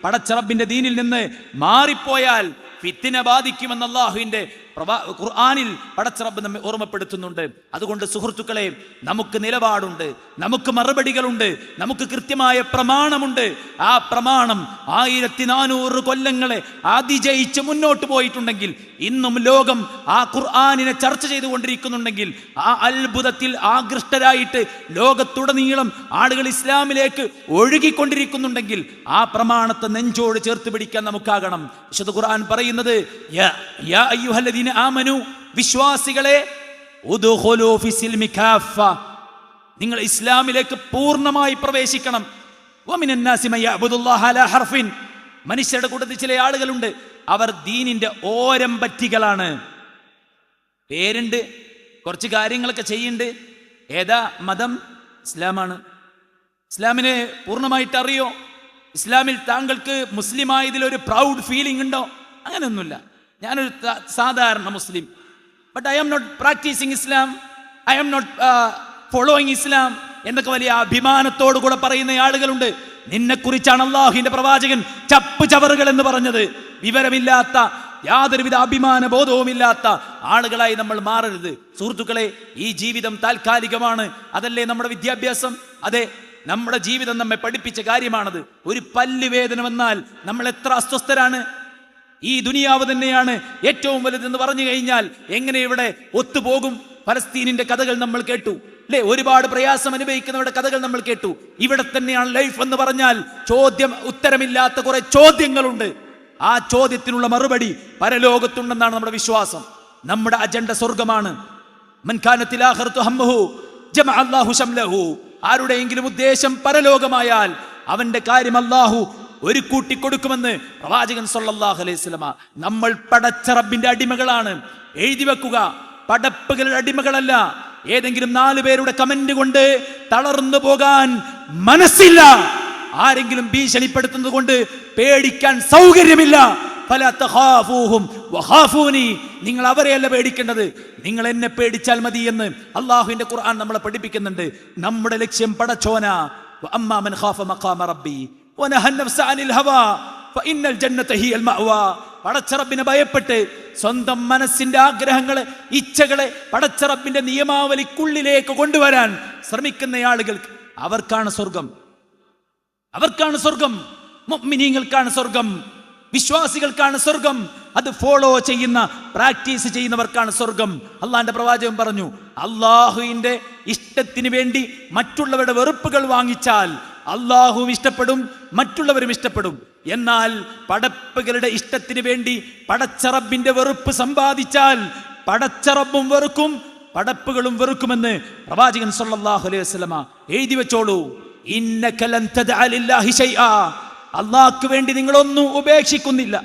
പടച്ചറബിന്റെ ദീനിൽ നിന്ന് മാറിപ്പോയാൽ ഫിത്തിന ബാധിക്കുമെന്ന് അള്ളാഹുവിന്റെ ഖുർആാനിൽ പടച്ചറബ് നമ്മെ ഓർമ്മപ്പെടുത്തുന്നുണ്ട്. അതുകൊണ്ട് സുഹൃത്തുക്കളെ നമുക്ക് നിലപാടുണ്ട് നമുക്ക് മറുപടികളുണ്ട് നമുക്ക് കൃത്യമായ പ്രമാണമുണ്ട്. ആ പ്രമാണം ആയിരത്തി നാനൂറ് കൊല്ലങ്ങളെ അതിജയിച്ച് മുന്നോട്ട് പോയിട്ടുണ്ടെങ്കിൽ ഇന്നും ലോകം ആ ഖുർആാനിനെ ചർച്ച ചെയ്തുകൊണ്ടിരിക്കുന്നുണ്ടെങ്കിൽ ആ അത്ഭുതത്തിൽ ആകൃഷ്ടരായിട്ട് ലോകത്തുടനീളം ആളുകൾ ഇസ്ലാമിലേക്ക് ഒഴുകിക്കൊണ്ടിരിക്കുന്നുണ്ടെങ്കിൽ ആ പ്രമാണത്തെ നെഞ്ചോട് ചേർത്ത് പിടിക്കാൻ നമുക്കാകണം. വിശുദ്ധ ഖുർആൻ പറയുന്നത് അയ്യുഹല്ലദീന ആമനു വിശ്വാസികളെ നിങ്ങൾ ഇസ്ലാമിലേക്ക് പൂർണമായി പ്രവേശിക്കണം. മനുഷ്യരുടെ കൂട്ടത്തിൽ ചില ആളുകളുണ്ട്. അവർ ദീനിന്റെ ഓരം പറ്റികളാണ്. പേരുണ്ട് കുറച്ച് കാര്യങ്ങളൊക്കെ ചെയ്യുന്നുണ്ട്. ഏതാ? മതം ഇസ്ലാമാണ്. ഇസ്ലാമിനെ പൂർണമായിട്ട് അറിയോ? ഇസ്ലാമിൽ താങ്കൾക്ക് മുസ്ലിമായതിൽ ഒരു പ്രൗഡ് ഫീലിംഗ് ഉണ്ടോ? അങ്ങനെയൊന്നുമില്ല. ഞാനൊരു സാധാരണ മുസ്ലിം. But I am not practising Islam I am not following Islam എന്നൊക്കെ വലിയ അഭിമാനത്തോടു കൂടെ പറയുന്ന ആളുകളുണ്ട്. നിന്നെക്കുറിച്ചാണ് അള്ളാഹുവിന്റെ പ്രവാചകൻ ചപ്പ് ചവറുകൾ എന്ന് പറഞ്ഞത്. വിവരമില്ലാത്ത യാതൊരുവിധ അഭിമാന ബോധവുമില്ലാത്ത ആളുകളായി നമ്മൾ മാറരുത്. സുഹൃത്തുക്കളെ ഈ ജീവിതം താൽക്കാലികമാണ്. അതല്ലേ നമ്മുടെ വിദ്യാഭ്യാസം? അതെ നമ്മുടെ ജീവിതം നമ്മെ പഠിപ്പിച്ച കാര്യമാണത്. ഒരു പല്ല് വേദന വന്നാൽ നമ്മൾ എത്ര അസ്വസ്ഥരാണ്? ഈ ദുനിയാവ് തന്നെയാണ് ഏറ്റവും വലുതെന്ന് പറഞ്ഞു കഴിഞ്ഞാൽ എങ്ങനെ ഇവിടെ ഒത്തുപോകും? ഫലസ്തീനിന്റെ കഥകൾ നമ്മൾ കേട്ടു. അല്ലെ? ഒരുപാട് പ്രയാസം അനുഭവിക്കുന്നവരുടെ കഥകൾ നമ്മൾ കേട്ടു. ഇവിടെ തന്നെയാണ് ലൈഫ് എന്ന് പറഞ്ഞാൽ ചോദ്യം ഉത്തരമില്ലാത്ത കുറെ ചോദ്യങ്ങളുണ്ട്. ആ ചോദ്യത്തിനുള്ള മറുപടി പരലോകത്തുണ്ടെന്നാണ് നമ്മുടെ വിശ്വാസം. നമ്മുടെ അജണ്ട സ്വർഗമാണ് ആരുടെയെങ്കിലും ഉദ്ദേശം പരലോകമായാൽ അവന്റെ കാര്യം അല്ലാഹു ഒരു കൂട്ടി കൊടുക്കുമെന്ന് പ്രവാചകൻ സല്ലല്ലാഹു അലൈഹി നമ്മൾ പടച്ച റബ്ബിന്റെ അടിമകളാണ്. എഴുതി വെക്കുക. പടപ്പുകളുടെ അടിമകളല്ല. ഏതെങ്കിലും നാല് പേരുടെ കമന്റ് കൊണ്ട് തളർന്നു പോകാൻ മനസ്സില്ല. ആരെങ്കിലും ഭീഷണിപ്പെടുത്തുന്നത് കൊണ്ട് പേടിക്കാൻ സൗകര്യമില്ല. നിങ്ങൾ അവരെയല്ല പേടിക്കേണ്ടത്. നിങ്ങൾ എന്നെ പേടിച്ചാൽ മതി എന്ന് അള്ളാഹുവിന്റെ ഖുർആൻ നമ്മളെ പഠിപ്പിക്കുന്നുണ്ട്. നമ്മുടെ ലക്ഷ്യം പടച്ചോന. അമ്മാമൻ ഖാഫ മഖാമ റബ്ബി. പടച്ചറബിനെ ഭയപ്പെട്ട് സ്വന്തം മനസ്സിന്റെ ആഗ്രഹങ്ങളെ ഇച്ഛകളെ പടച്ചറബിന്റെ നിയമാവലിക്കുള്ളിലേക്ക് കൊണ്ടുവരാൻ ശ്രമിക്കുന്ന ആളുകൾക്ക് അവർക്കാണ് സ്വർഗം. അവർക്കാണ് സ്വർഗം. മുഅ്മിനീങ്ങൾക്കാണ് സ്വർഗം. വിശ്വാസികൾക്കാണ് സ്വർഗം. അത് ഫോളോ ചെയ്യുന്ന പ്രാക്ടീസ് ചെയ്യുന്നവർക്കാണ് സ്വർഗം. അള്ളാന്റെ പ്രവാചകൻ പറഞ്ഞു അള്ളാഹുവിന്റെ ഇഷ്ടത്തിന് വേണ്ടി മറ്റുള്ളവരുടെ വെറുപ്പുകൾ വാങ്ങിച്ചാൽ അള്ളാഹുവും ഇഷ്ടപ്പെടും മറ്റുള്ളവരും ഇഷ്ടപ്പെടും. എന്നാൽ പടപ്പുകളുടെ ഇഷ്ടത്തിന് വേണ്ടി പടച്ചറബിന്റെ വെറുപ്പ് സമ്പാദിച്ചാൽ പടച്ചറബും വെറുക്കും പടപ്പുകളും വെറുക്കുമെന്ന് പ്രവാചകൻ സല്ലാഹു അലൈഹി വസ്ലമ എഴുതി വെച്ചോളൂ. അള്ളാഹ്ക്ക് വേണ്ടി നിങ്ങളൊന്നും ഉപേക്ഷിക്കുന്നില്ല.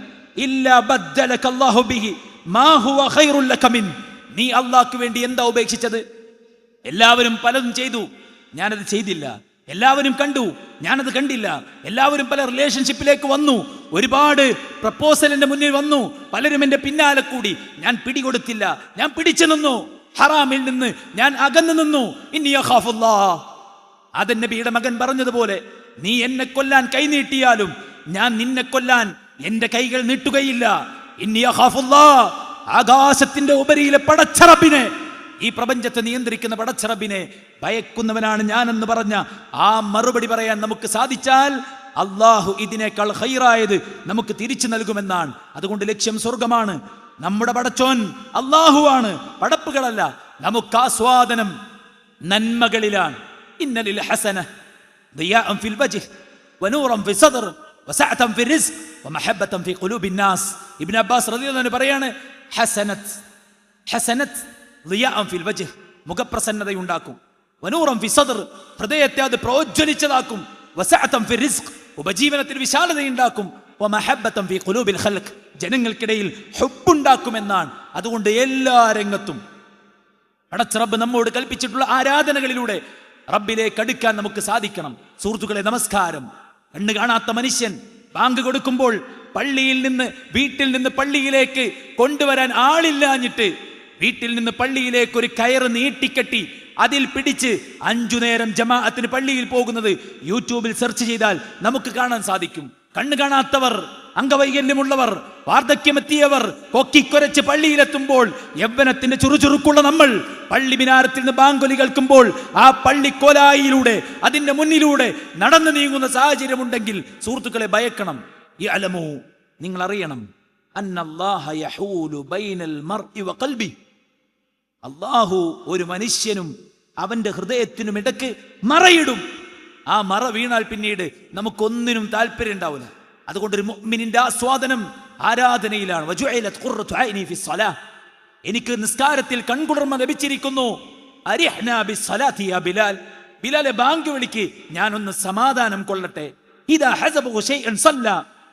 നീ അള്ളാഹ്ക്ക് വേണ്ടി എന്താ ഉപേക്ഷിച്ചത്? എല്ലാവരും പലതും ചെയ്തു. ഞാനത് ചെയ്തില്ല. എല്ലാവരും കണ്ടു. ഞാനത് കണ്ടില്ല. എല്ലാവരും പല റിലേഷൻഷിപ്പിലേക്ക് വന്നു. ഒരുപാട് പ്രപ്പോസൽ പ്രപ്പോസലിന്റെ മുന്നിൽ വന്നു. പലരും എന്റെ പിന്നാലെ കൂടി. ഞാൻ പിടികൊടുത്തില്ല. ഞാൻ പിടിച്ചു നിന്നു. ഹറാമിൽ നിന്ന് ഞാൻ അകന്നു നിന്നു. ഇനി അതൻ നബിയുടെ മകൻ പറഞ്ഞതുപോലെ നീ എന്നെ കൊല്ലാൻ കൈ നീട്ടിയാലും ഞാൻ നിന്നെ കൊല്ലാൻ എന്റെ കൈകൾ നീട്ടുകയില്ല. അഖാഫുല്ലാ. ആകാശത്തിന്റെ ഉപരിയിലെ പടച്ചറബിനെ ഈ പ്രപഞ്ചത്തെ നിയന്ത്രിക്കുന്ന പടച്ചറബിനെ ഭയക്കുന്നവനാണ് ഞാനെന്ന് പറഞ്ഞ ആ മറുപടി പറയാൻ നമുക്ക് സാധിച്ചാൽ അള്ളാഹു ഇതിനേക്കാൾ ഹൈറായത് നമുക്ക് തിരിച്ചു നൽകുമെന്നാണ് അതുകൊണ്ട് ലക്ഷ്യം സ്വർഗമാണ് നമ്മുടെ പടച്ചോൻ അള്ളാഹുവാണ് പടപ്പുകളല്ല നമുക്ക് ആസ്വാദനം നന്മകളിലാണ് ഇന്നലിൽ ഹസന ضياء في الوجه ونورا في الصدر وسعة في الرزق ومحبة في قلوب الناس ابن عباس رضي الله عنه പറയാണ് ഹസനത്ത് ഹസനത്ത് ഫിൽ വജ് മുഖപ്രസന്നതയുണ്ടാക്കും. വനൂറം ഫി സദർ ഹൃദയത്തെ അത് പ്രോജ്വലിച്ചതാക്കും. വസഅതം ഫി റിസ്ക് ഉപജീവനത്തിൽ വിശാലതയുണ്ടാക്കും. വമഹബത്തം ഫി ഖുലൂബിൽ ഖൽഖ് ജനങ്ങൾക്കിടയിൽ ഹുബുണ്ടാക്കുമെന്നാണ്. അതുകൊണ്ട് എല്ലാ രംഗത്തും. പടച്ചറബ് നമ്മോട് കൽപ്പിച്ചിട്ടുള്ള ആരാധനകളിലൂടെ റബ്ബിലേക്ക് അടുക്കാൻ നമുക്ക് സാധിക്കണം. സുഹൃത്തുക്കളെ നമസ്കാരം. കണ്ണു കാണാത്ത മനുഷ്യൻ ബാങ്ക് കൊടുക്കുമ്പോൾ പള്ളിയിൽ നിന്ന് വീട്ടിൽ നിന്ന് പള്ളിയിലേക്ക് കൊണ്ടുവരാൻ ആളില്ലാഞ്ഞിട്ട് വീട്ടിൽ നിന്ന് പള്ളിയിലേക്ക് ഒരു കയറ് നീട്ടിക്കെട്ടി അതിൽ പിടിച്ച് അഞ്ചു നേരം ജമാഅത്തിന് പള്ളിയിൽ പോകുന്നത് യൂട്യൂബിൽ സെർച്ച് ചെയ്താൽ നമുക്ക് കാണാൻ സാധിക്കും. കണ്ണു കാണാത്തവർ അംഗവൈകല്യമുള്ളവർ വാർദ്ധക്യമെത്തിയവർ കൊക്കിക്കൊരച്ച് പള്ളിയിലെത്തുമ്പോൾ യവനത്തിന്റെ ചുറുചുറുക്കുള്ള നമ്മൾ പള്ളി മിനാരത്തിൽ നിന്ന് ബാങ്കൊലി കേൾക്കുമ്പോൾ ആ പള്ളിക്കോലായിലൂടെ അതിന്റെ മുന്നിലൂടെ നടന്നു നീങ്ങുന്ന സാഹചര്യമുണ്ടെങ്കിൽ സുഹൃത്തുക്കളെ ഭയക്കണം. ഈ അലമോ നിങ്ങൾ അറിയണം അന്നല്ലാഹ യഹൂലു ബൈനൽ മർഇ വഖൽബി അള്ളാഹു ഒരു മനുഷ്യനും അവന്റെ ഹൃദയത്തിനും ഇടയ്ക്ക് മറയിടും. ആ മറ വീണാൽ പിന്നീട് നമുക്കൊന്നിനും താല്പര്യം ഉണ്ടാവില്ല. അതുകൊണ്ട് ഒരു മുഅ്മിനിന്റെ ആസ്വാദനം ആരാധനയിലാണ്. എനിക്ക് നിസ്കാരത്തിൽ കൺകുളിർമ ലഭിച്ചിരിക്കുന്നു. ബിലാൽ. ബിലാലെ ബാങ്ക് വിളിക്ക്. ഞാനൊന്ന് സമാധാനം കൊള്ളട്ടെ. ഇതാ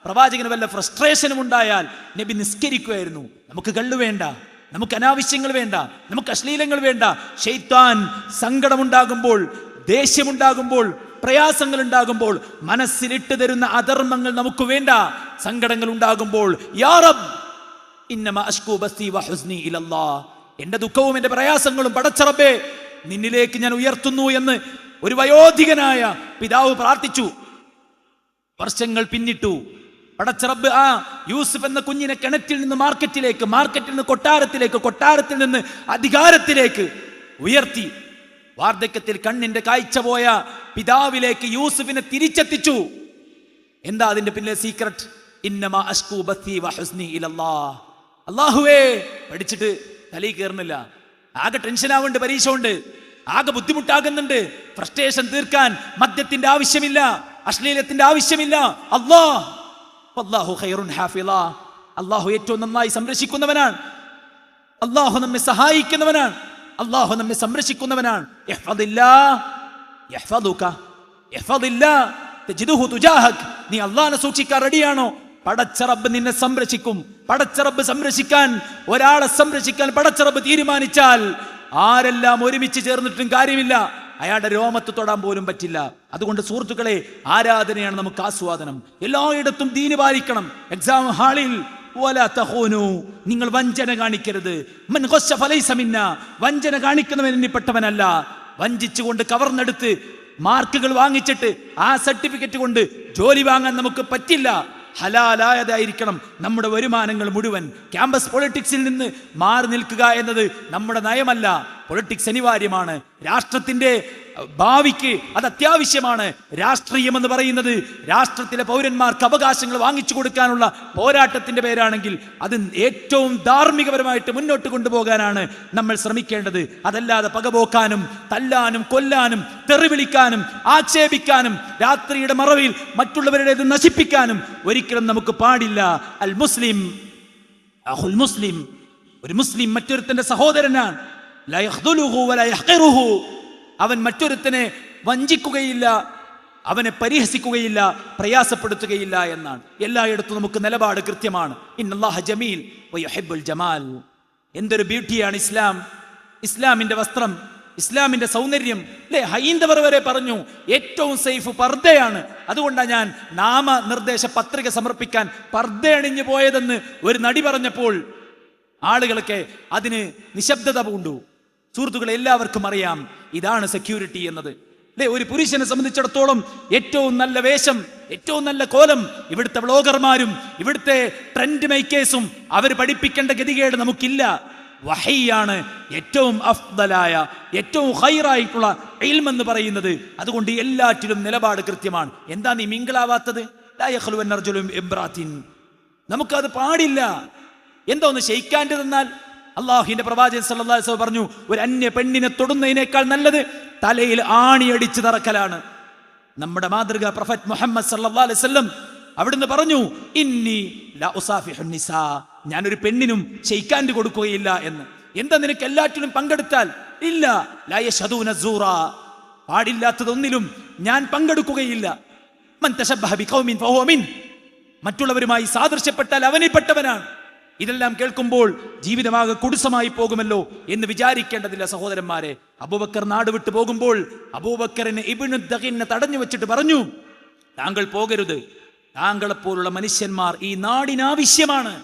പ്രവാചകന് വല്ല ഫ്രസ്ട്രേഷനും ഉണ്ടായാൽ നബി നിസ്കരിക്കുമായിരുന്നു. നമുക്ക് കള്ളു വേണ്ട. നമുക്ക് അനാവശ്യങ്ങൾ വേണ്ട നമുക്ക് അശ്ലീലങ്ങൾ വേണ്ട. ഷെയ്ത്താൻ സങ്കടമുണ്ടാകുമ്പോൾ ദേഷ്യമുണ്ടാകുമ്പോൾ പ്രയാസങ്ങൾ ഉണ്ടാകുമ്പോൾ മനസ്സിലിട്ട് തരുന്ന അധർമ്മങ്ങൾ നമുക്ക് വേണ്ട. സങ്കടങ്ങൾ ഉണ്ടാകുമ്പോൾ റബ്ബ് ഇന്നമ അഷ്കു എന്റെ ദുഃഖവും എന്റെ പ്രയാസങ്ങളും പടച്ചറബേ നിന്നിലേക്ക് ഞാൻ ഉയർത്തുന്നു എന്ന് ഒരു വയോധികനായ പിതാവ് പ്രാർത്ഥിച്ചു. വർഷങ്ങൾ പിന്നിട്ടു. പടച്ചറബ് ആ യൂസുഫ് എന്ന കുഞ്ഞിനെ കിണറ്റിൽ നിന്ന് മാർക്കറ്റിലേക്ക് മാർക്കറ്റിൽ നിന്ന് കൊട്ടാരത്തിലേക്ക് കൊട്ടാരത്തിൽ നിന്ന് അധികാരത്തിലേക്ക് ഉയർത്തി. വാർദ്ധക്യത്തിൽ കണ്ണിന്റെ കാഴ്ച പോയ പിതാവിലേക്ക് യൂസുഫിനെ തിരിച്ചെത്തിച്ചു. എന്താ അതിന്റെ പിന്നിലെ സീക്രട്ട് അള്ളാഹുവേ പഠിച്ചിട്ട് തലയിൽ കയറുന്നില്ല. ആകെ ടെൻഷൻ ആവുന്നുണ്ട് പരീക്ഷ ഉണ്ട് ആകെ ബുദ്ധിമുട്ടാകുന്നുണ്ട്. ഫ്രസ്ട്രേഷൻ തീർക്കാൻ മദ്യത്തിന്റെ ആവശ്യമില്ല. അശ്ലീലത്തിന്റെ ആവശ്യമില്ല. അല്ലാ അല്ലാഹു ഖൈറുൻ ഹാഫിള. അള്ളാഹു ഏറ്റവും നന്നായി സംരക്ഷിക്കുന്നവനാണ്. അള്ളാഹു നമ്മെ സഹായിക്കുന്നവനാണ്. അള്ളാഹു നമ്മെ സംരക്ഷിക്കുന്നവനാണ്. നീ അള്ളാഹിനെ സൂക്ഷിക്കാൻ റെഡിയാണോ? പടച്ചറബ് നിന്നെ സംരക്ഷിക്കും. പടച്ചറബ് സംരക്ഷിക്കാൻ ഒരാളെ സംരക്ഷിക്കാൻ പടച്ചറബ് തീരുമാനിച്ചാൽ ആരെല്ലാം ഒരുമിച്ച് ചേർന്നിട്ടും കാര്യമില്ല. അയാളുടെ രോമത്ത് തൊടാൻ പോലും പറ്റില്ല അതുകൊണ്ട് സുഹൃത്തുക്കളെ ആരാധനയാണ് നമുക്ക് ആസ്വാദനം എല്ലായിടത്തും ദീന് പാലിക്കണം എക്സാം ഹാളിൽ. നിങ്ങൾ വഞ്ചന കാണിക്കരുത്. വഞ്ചന കാണിക്കുന്നവൻ വഞ്ചിച്ചുകൊണ്ട് കവർന്നെടുത്ത് മാർക്കുകൾ വാങ്ങിച്ചിട്ട് ആ സർട്ടിഫിക്കറ്റ് കൊണ്ട് ജോലി വാങ്ങാൻ നമുക്ക് പറ്റില്ല ഹലാലായതായിരിക്കണം നമ്മുടെ വരുമാനങ്ങൾ മുഴുവൻ. ക്യാമ്പസ് പൊളിറ്റിക്സിൽ നിന്ന് മാറി നിൽക്കുക എന്നത് നമ്മുടെ നയമല്ല. പൊളിറ്റിക്സ് അനിവാര്യമാണ്. രാഷ്ട്രത്തിന്റെ ഭാവിക്ക് അത് അത്യാവശ്യമാണ്. രാഷ്ട്രീയം എന്ന് പറയുന്നത് രാഷ്ട്രത്തിലെ പൗരന്മാർക്ക് അവകാശങ്ങൾ വാങ്ങിച്ചു കൊടുക്കാനുള്ള പോരാട്ടത്തിന്റെ പേരാണെങ്കിൽ അത് ഏറ്റവും ധാർമ്മികപരമായിട്ട് മുന്നോട്ട് കൊണ്ടുപോകാനാണ് നമ്മൾ ശ്രമിക്കേണ്ടത്. അതല്ലാതെ പകപോക്കാനും തല്ലാനും കൊല്ലാനും തെറിവിളിക്കാനും ആക്ഷേപിക്കാനും രാത്രിയുടെ മറവിൽ മറ്റുള്ളവരുടേത് നശിപ്പിക്കാനും ഒരിക്കലും നമുക്ക് പാടില്ല. അൽ മുസ്ലിം അഹുൽ മുസ്ലിം ഒരു മുസ്ലിം മറ്റൊരുത്തന്റെ സഹോദരനാണ്. അവൻ മറ്റൊരുത്തനെ വഞ്ചിക്കുകയില്ല അവനെ പരിഹസിക്കുകയില്ല പ്രയാസപ്പെടുത്തുകയില്ല എന്നാണ്. എല്ലായിടത്തും നമുക്ക് നിലപാട് കൃത്യമാണ്. ഇന്നല്ലാഹ ജമീൽ വയുഹിബ്ബുൽ ജമാൽ. എന്തൊരു ബ്യൂട്ടിയാണ് ഇസ്ലാം. ഇസ്ലാമിന്റെ വസ്ത്രം ഇസ്ലാമിന്റെ സൗന്ദര്യം. അല്ലെ ഹൈന്ദവർ വരെ പറഞ്ഞു ഏറ്റവും സേഫ് പർദ്ദയാണ്. അതുകൊണ്ടാണ് ഞാൻ നാമനിർദ്ദേശ പത്രിക സമർപ്പിക്കാൻ പർദ്ദ അണിഞ്ഞു പോയതെന്ന് ഒരു നടി പറഞ്ഞപ്പോൾ ആളുകളൊക്കെ അതിന് നിശബ്ദത പൂണ്ടു. സുഹൃത്തുക്കളെ എല്ലാവർക്കും അറിയാം ഇതാണ് സെക്യൂരിറ്റി എന്നത്. അല്ലെ ഒരു പുരുഷനെ സംബന്ധിച്ചിടത്തോളം ഏറ്റവും നല്ല വേഷം ഏറ്റവും നല്ല കോലം ഇവിടുത്തെ വ്ളോഗർമാരും ഇവിടുത്തെ ട്രെൻഡ് മേക്കേഴ്സും അവർ പഠിപ്പിക്കേണ്ട ഗതികേട് നമുക്കില്ല. വഹയ്യാണ് ഏറ്റവും അഫ്ദലായ ഏറ്റവും ഹൈറായിട്ടുള്ള എന്ന് പറയുന്നത്. അതുകൊണ്ട് എല്ലാറ്റിലും നിലപാട് കൃത്യമാണ്. എന്താ നീ മിങ്കിളാവാത്തത്? നമുക്കത് പാടില്ല. എന്തോന്ന് ഒന്ന് തന്നാൽ അള്ളാഹുവിന്റെ പ്രവാചകൻ സല്ലാസ് പറഞ്ഞു ഒരു അന്യ പെണ്ണിനെ തൊടുന്നതിനേക്കാൾ നല്ലത് തലയിൽ ആണിയടിച്ച് തറക്കലാണ്. നമ്മുടെ മാതൃക പ്രൊഫറ്റ് മുഹമ്മദ് സല്ലാസ്ലം അവിടുന്ന് പറഞ്ഞു ഇന്നി ഞാനൊരു പെണ്ണിനും ചെയ്ക്കാണ്ട് കൊടുക്കുകയില്ല എന്ന്. എന്താ നിനക്ക് എല്ലാറ്റിലും പങ്കെടുത്താൽ? ഇല്ല ലയ സൂറ പാടില്ലാത്തതൊന്നിലും ഞാൻ പങ്കെടുക്കുകയില്ല. മൻ തശബ്ബഹ ഫഹുവ മിൻ മറ്റുള്ളവരുമായി സാദൃശ്യപ്പെട്ടാൽ അവനിൽപ്പെട്ടവനാണ്. ഇതെല്ലാം കേൾക്കുമ്പോൾ ജീവിതമാകെ കുടുസമായി പോകുമല്ലോ എന്ന് വിചാരിക്കേണ്ടതില്ല സഹോദരന്മാരെ. അബൂബക്കർ നാട് വിട്ടു പോകുമ്പോൾ അബൂബക്കറിനെ ഇബിനു ദഹിനെ തടഞ്ഞു വെച്ചിട്ട് പറഞ്ഞു താങ്കൾ പോകരുത്. താങ്കളെപ്പോലുള്ള മനുഷ്യന്മാർ ഈ നാടിനാവശ്യമാണ്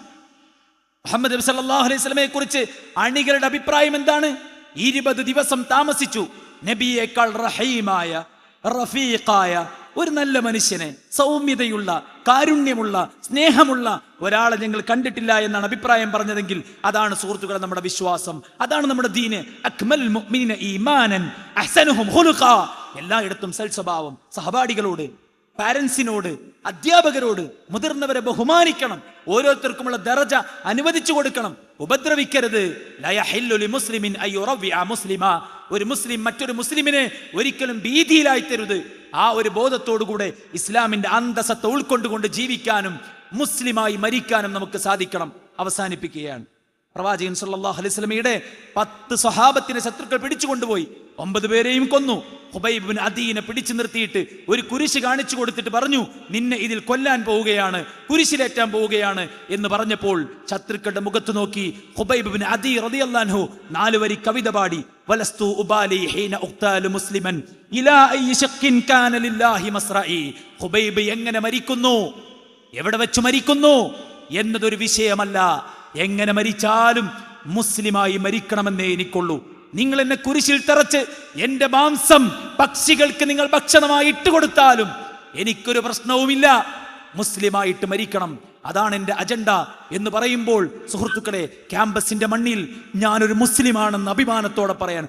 മുഹമ്മദ് നബി സല്ലല്ലാഹു അലൈഹി വസല്ലമയെ കുറിച്ച് അണികളുടെ അഭിപ്രായം എന്താണ്? ഇരുപത് ദിവസം താമസിച്ചു. നബിയേക്കാൾ റഹീമായ റഫീഖായ ഒരു നല്ല മനുഷ്യനെ സൗമ്യതയുള്ള കാരുണ്യമുള്ള സ്നേഹമുള്ള ഒരാളെ ഞങ്ങൾ കണ്ടിട്ടില്ല എന്നാണ് അഭിപ്രായം പറഞ്ഞതെങ്കിൽ അതാണ് സുഹൃത്തുക്കളെ നമ്മുടെ വിശ്വാസം. അതാണ് നമ്മുടെ ദീന്. അക്മൽ ഈമാനൻ അഹ്സനുഹും ഖുലുഖാ. എല്ലായിടത്തും സൽസ്വഭാവം സഹപാഠികളോട് പാരൻസിനോട് അധ്യാപകരോട് മുതിർന്നവരെ ബഹുമാനിക്കണം. ഓരോരുത്തർക്കുമുള്ള ദറജ അനുവദിച്ചു കൊടുക്കണം. ഉപദ്രവിക്കരുത്. മുസ്ലിമിൻ മുസ്ലിമ. ഒരു മുസ്ലിം മറ്റൊരു മുസ്ലിമിനെ ഒരിക്കലും ഭീതിയിലായി തരുത് ആ ഒരു ബോധത്തോടുകൂടെ ഇസ്ലാമിന്റെ അന്തസത്ത ഉൾക്കൊണ്ടുകൊണ്ട് ജീവിക്കാനും മുസ്ലിമായി മരിക്കാനും നമുക്ക് സാധിക്കണം. അവസാനിപ്പിക്കുകയാണ്. പ്രവാചകൻ സല്ലല്ലാഹു അലൈഹി വസല്ലമയുടെ പത്ത് സ്വഹാബത്തിനെ ശത്രുക്കൾ പിടിച്ചു കൊണ്ടുപോയി ഒമ്പത് പേരെയും കൊന്നു. ഹുബൈബിൻ അദീനെ പിടിച്ചു നിർത്തിയിട്ട് ഒരു കുരിശ് കാണിച്ചു കൊടുത്തിട്ട് പറഞ്ഞു നിന്നെ ഇതിൽ കൊല്ലാൻ പോവുകയാണ് കുരിശിലേറ്റാൻ പോവുകയാണ് എന്ന് പറഞ്ഞപ്പോൾ ശത്രുക്കളുടെ മുഖത്ത് നോക്കി ഹുബൈബിൻ അദീ റളിയല്ലാഹു നാല് വരി കവിത പാടി വലസ്തു ഉബാലി ഹീന ഉഖ്താലു മുസ്ലിമൻ ഇലാ ശക്കിൻ കാനലില്ലാഹി കാന ലില്ലാഹി മസ്റഈ ഹുബൈബ് എങ്ങനെ മരിക്കുന്നു? എവിടെ വെച്ച് മരിക്കുന്നു? എന്നതൊരു വിഷയമല്ല. എങ്ങനെ മരിച്ചാലും മുസ്ലിമായി മരിക്കണമെന്നേ എനിക്കുള്ളൂ. നിങ്ങൾ എന്നെ കുരിശിൽ തറച്ച് എന്റെ മാംസം പക്ഷികൾക്ക് നിങ്ങൾ ഭക്ഷണമായി ഇട്ടുകൊടുത്താലും എനിക്കൊരു പ്രശ്നവുമില്ല. മുസ്ലിമായിട്ട് മരിക്കണം. അതാണ് എന്റെ അജണ്ട എന്ന് പറയുമ്പോൾ സുഹൃത്തുക്കളെ ക്യാമ്പസിന്റെ മണ്ണിൽ ഞാനൊരു മുസ്ലിമാണെന്ന് അഭിമാനത്തോടെ പറയാൻ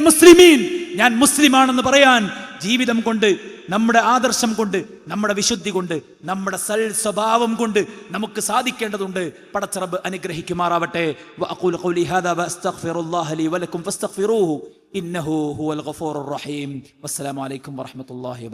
മുസ്ലിമീൻ. ഞാൻ മുസ്ലിമാണെന്ന് പറയാൻ ജീവിതം കൊണ്ട് നമ്മുടെ ആദർശം കൊണ്ട് നമ്മുടെ വിശുദ്ധി കൊണ്ട് നമ്മുടെ സൽ സ്വഭാവം കൊണ്ട് നമുക്ക് സാധിക്കേണ്ടതുണ്ട്. പടച്ചറബ് അനുഗ്രഹിക്കുമാറാവട്ടെ. ഇന്നഹു ഹുവൽ ഗഫൂറുർ റഹീം. വസ്സലാമു അലൈക്കും വറഹ്മത്തുള്ളാഹി